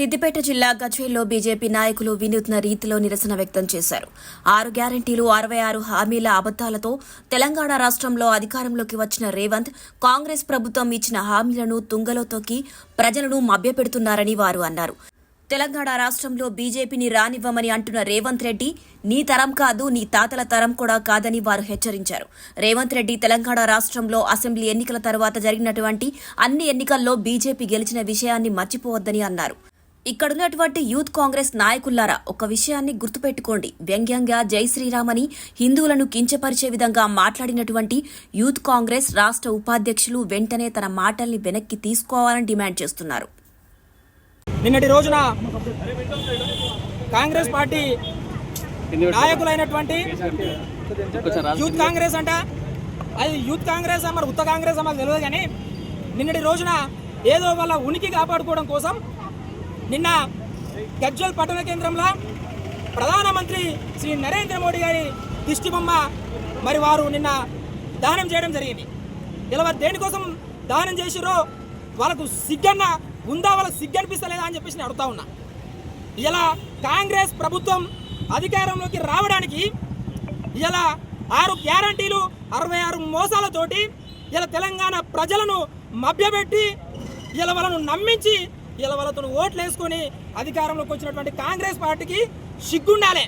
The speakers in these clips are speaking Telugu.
సిద్దిపేట జిల్లా గజ్వేల్లో బీజేపీ నాయకులు వినూత్న రీతిలో నిరసన వ్యక్తం చేశారు. ఆరు గ్యారంటీలు అరవై ఆరు హామీల అబద్దాలతో తెలంగాణ రాష్ట్రంలో అధికారంలోకి వచ్చిన రేవంత్ కాంగ్రెస్ ప్రభుత్వం ఇచ్చిన హామీలను తుంగలో తొక్కి ప్రజలను మభ్యపెడుతున్నారని వారు అన్నారు. తెలంగాణ రాష్ట్రంలో బీజేపీని రానివ్వమని అంటున్న రేవంత్ రెడ్డి నీ తరం కాదు నీ తాతల తరం కూడా కాదని వారు హెచ్చరించారు. రేవంత్ రెడ్డి తెలంగాణ రాష్ట్రంలో అసెంబ్లీ ఎన్నికల తర్వాత జరిగినటువంటి అన్ని ఎన్నికల్లో బీజేపీ గెలిచిన విషయాన్ని మర్చిపోవద్దని అన్నారు. ఇక్కడున్నటువంటి యూత్ కాంగ్రెస్ నాయకులారా ఒక విషయాన్ని గుర్తుపెట్టుకోండి. వ్యంగ్యంగా జై శ్రీరామని హిందువులను కించపరిచే విధంగా మాట్లాడినటువంటి యూత్ కాంగ్రెస్ రాష్ట్ర ఉపాధ్యక్షులు వెంటనే తన మాటల్ని వెనక్కి తీసుకోవాలని డిమాండ్ చేస్తున్నారు. నిన్నటి రోజున కాంగ్రెస్ పార్టీ నాయకులైనటువంటి యూత్ కాంగ్రెస్ అంట అది యూత్ కాంగ్రెస్ మరి ఉత్త కాంగ్రెస్ మాకు తెలియదు కానీ నిన్నటి రోజున ఏదో వాళ్ళ ఉనికి కాపాడుకోవడం కోసం నిన్న గజ్వల్ పట్టణ కేంద్రంలో ప్రధానమంత్రి శ్రీ నరేంద్ర మోడీ గారి దిష్టి బొమ్మ మరి వారు నిన్న దానం చేయడం జరిగింది. ఇలా వారు దేనికోసం దానం చేసిరో వాళ్ళకు సిగ్గన్న ఉందా వాళ్ళకు సిగ్గనిపిస్తలేదా అని చెప్పేసి నేను అడుగుతా ఉన్నా. ఇలా కాంగ్రెస్ ప్రభుత్వం అధికారంలోకి రావడానికి ఇలా ఆరు గ్యారంటీలు అరవై ఆరు మోసాలతోటి ఇలా తెలంగాణ ప్రజలను మభ్యపెట్టి ఇలా వాళ్ళను నమ్మించి ఇలా వాళ్ళతో ఓట్లు వేసుకొని అధికారంలోకి వచ్చినటువంటి కాంగ్రెస్ పార్టీకి సిగ్గుండాలే.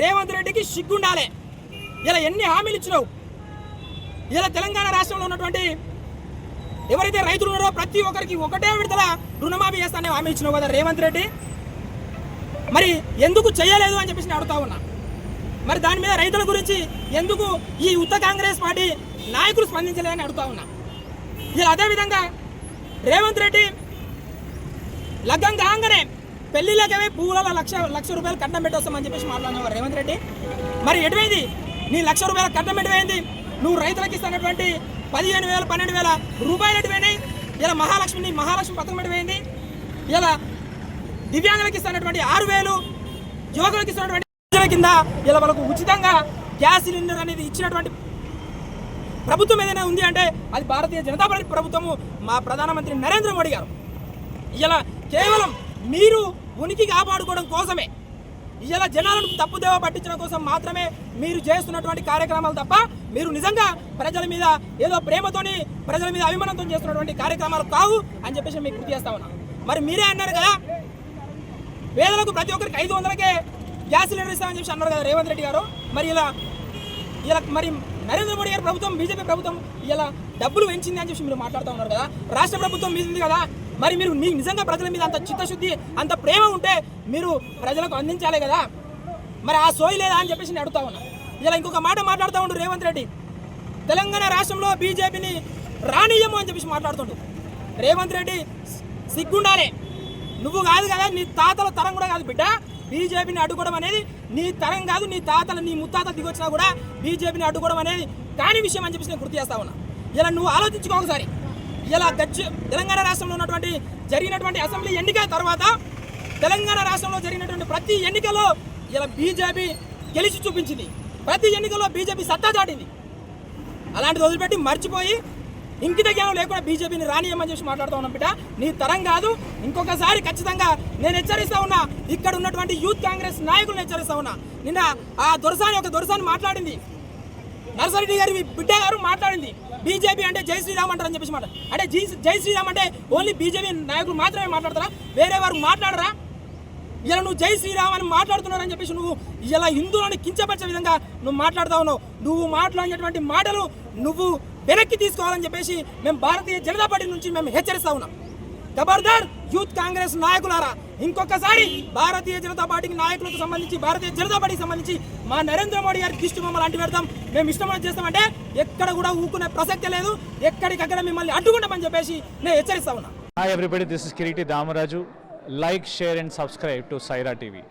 రేవంత్ రెడ్డికి సిగ్గుండాలే. ఇలా ఎన్ని హామీలు ఇచ్చినావు? ఇలా తెలంగాణ రాష్ట్రంలో ఉన్నటువంటి ఎవరైతే రైతులు ఉన్నారో ప్రతి ఒక్కరికి ఒకటే విడతల రుణమాఫీ చేస్తానే హామీ ఇచ్చినావు కదా రేవంత్ రెడ్డి? మరి ఎందుకు చేయలేదు అని చెప్పేసి నేను అడుగుతా ఉన్నా. మరి దాని మీద రైతుల గురించి ఎందుకు ఈ ఉత్త కాంగ్రెస్ పార్టీ నాయకులు స్పందించలేదని అడుగుతా ఉన్నా. ఇలా అదేవిధంగా రేవంత్ రెడ్డి లగ్గం కాగానే పెళ్ళిళ్ళకే పువ్వుల లక్ష లక్ష రూపాయలు కట్నం పెట్టొస్తామని చెప్పేసి మాట్లాడినవారు రేవంత్ రెడ్డి. మరి ఎటువైంది? నీ లక్ష రూపాయల కట్నం ఎటువైంది? నువ్వు రైతులకు ఇస్తున్నటువంటి పదిహేను వేల పన్నెండు వేల రూపాయలు ఎటువైనాయి? ఇలా మహాలక్ష్మిని మహాలక్ష్మి పథకం ఎటువైంది? ఇలా దివ్యాంగులకు ఇస్తున్నటువంటి ఆరు వేలు యువకులకు ఇస్తున్నటువంటి కింద ఇలా వాళ్ళకు ఉచితంగా గ్యాస్ సిలిండర్ అనేది ఇచ్చినటువంటి ప్రభుత్వం ఏదైనా ఉంది అంటే అది భారతీయ జనతా పార్టీ ప్రభుత్వము. మా ప్రధానమంత్రి నరేంద్ర మోడీ గారు. ఇలా కేవలం మీరు ఉనికి కాపాడుకోవడం కోసమే. ఇలా జనాలను తప్పుదేవ పట్టించడం కోసం మాత్రమే మీరు చేస్తున్నటువంటి కార్యక్రమాలు తప్ప మీరు నిజంగా ప్రజల మీద ఏదో ప్రేమతోని ప్రజల మీద అభిమానంతో చేస్తున్నటువంటి కార్యక్రమాలు కావు అని చెప్పేసి మీకు గుర్తు చేస్తా ఉన్నా. మరి మీరే అన్నారు కదా పేదలకు ప్రతి ఒక్కరికి ఐదు వందలకే గ్యాస్ సిలిండర్ ఇస్తామని చెప్పి అన్నారు కదా రేవంత్ రెడ్డి గారు. మరి ఇలా ఇలా మరి నరేంద్ర మోడీ గారి ప్రభుత్వం బీజేపీ ప్రభుత్వం ఇలా డబ్బులు పెంచింది అని చెప్పి మీరు మాట్లాడుతూ ఉన్నారు కదా. రాష్ట్ర ప్రభుత్వం మీద కదా మరి మీరు మీకు నిజంగా ప్రజల మీద అంత చిత్తశుద్ధి అంత ప్రేమ ఉంటే మీరు ప్రజలకు అందించాలి కదా? మరి ఆ సోయి లేదా అని చెప్పేసి నేను అడుగుతా ఉన్నా. ఇలా ఇంకొక మాట మాట్లాడుతూ ఉండు రేవంత్ రెడ్డి. తెలంగాణ రాష్ట్రంలో బీజేపీని రానియము అని చెప్పేసి మాట్లాడుతుండు. రేవంత్ రెడ్డి సిగ్గుండాలి. నువ్వు కాదు కదా నీ తాతల తరం కూడా కాదు బిడ్డ. బీజేపీని అడ్డుకోవడం అనేది నీ తరం కాదు నీ తాతలు నీ ముత్తాత దిగొచ్చినా కూడా బీజేపీని అడ్డుకోవడం అనేది కాని విషయం అని చెప్పేసి నేను గుర్తు చేస్తా ఉన్నా. ఇలా నువ్వు ఆలోచించుకో ఒకసారి. ఇలా గచ్చి తెలంగాణ రాష్ట్రంలో ఉన్నటువంటి జరిగినటువంటి అసెంబ్లీ ఎన్నికల తర్వాత తెలంగాణ రాష్ట్రంలో జరిగినటువంటి ప్రతి ఎన్నికలో ఇలా బీజేపీ గెలిచి చూపించింది. ప్రతి ఎన్నికల్లో బీజేపీ సత్తా చాటింది అలాంటిది వదిలిపెట్టి మర్చిపోయి ఇంకిత జ్ఞానం లేకుండా బీజేపీని రానియమని చెప్పి మాట్లాడుతూ ఉన్నాం బిడ్డ. నీ తరం కాదు. ఇంకొకసారి ఖచ్చితంగా నేను హెచ్చరిస్తా ఉన్నా. ఇక్కడ ఉన్నటువంటి యూత్ కాంగ్రెస్ నాయకులను హెచ్చరిస్తా ఉన్నా. నిన్న ఆ దొరసాని ఒక దొరసాని మాట్లాడింది. నర్సరెడ్డి గారి బిడ్డ గారు మాట్లాడింది. బీజేపీ అంటే జై శ్రీరామ్ అంటారని చెప్పేసి మాట. అంటే జై జై శ్రీరామ్ అంటే ఓన్లీ బీజేపీ నాయకులు మాత్రమే మాట్లాడతారా? వేరే వారు మాట్లాడరా? ఇలా నువ్వు జై శ్రీరామ్ అని మాట్లాడుతున్నారని చెప్పేసి నువ్వు ఇలా హిందువులను కించపరిచే విధంగా నువ్వు మాట్లాడుతా ఉన్నావు. నువ్వు మాట్లాడినటువంటి మాటలు నువ్వు వెనక్కి తీసుకోవాలని చెప్పేసి మేము భారతీయ జనతా పార్టీ నుంచి మేము హెచ్చరిస్తా ఉన్నాం. ఖబర్దార్ యూత్ కాంగ్రెస్ నాయకులారా ఇంకొకసారి భారతీయ జనతా పార్టీకి నాయకులకు సంబంధించి భారతీయ జనతా పార్టీకి సంబంధించి మా నరేంద్ర మోడీ గారి దిష్టి మమ్మల్ని అంటి పెడతాం. మేము ఇష్టం చేస్తామంటే ఎక్కడ కూడా ఊకునే ప్రసక్తి లేదు. ఎక్కడికక్కడ మిమ్మల్ని అడ్డుకుంటామని చెప్పేసి నేను హెచ్చరిస్తా ఉన్నా. Hi everybody, this is Kiriti Damaraju like share and subscribe to Saira TV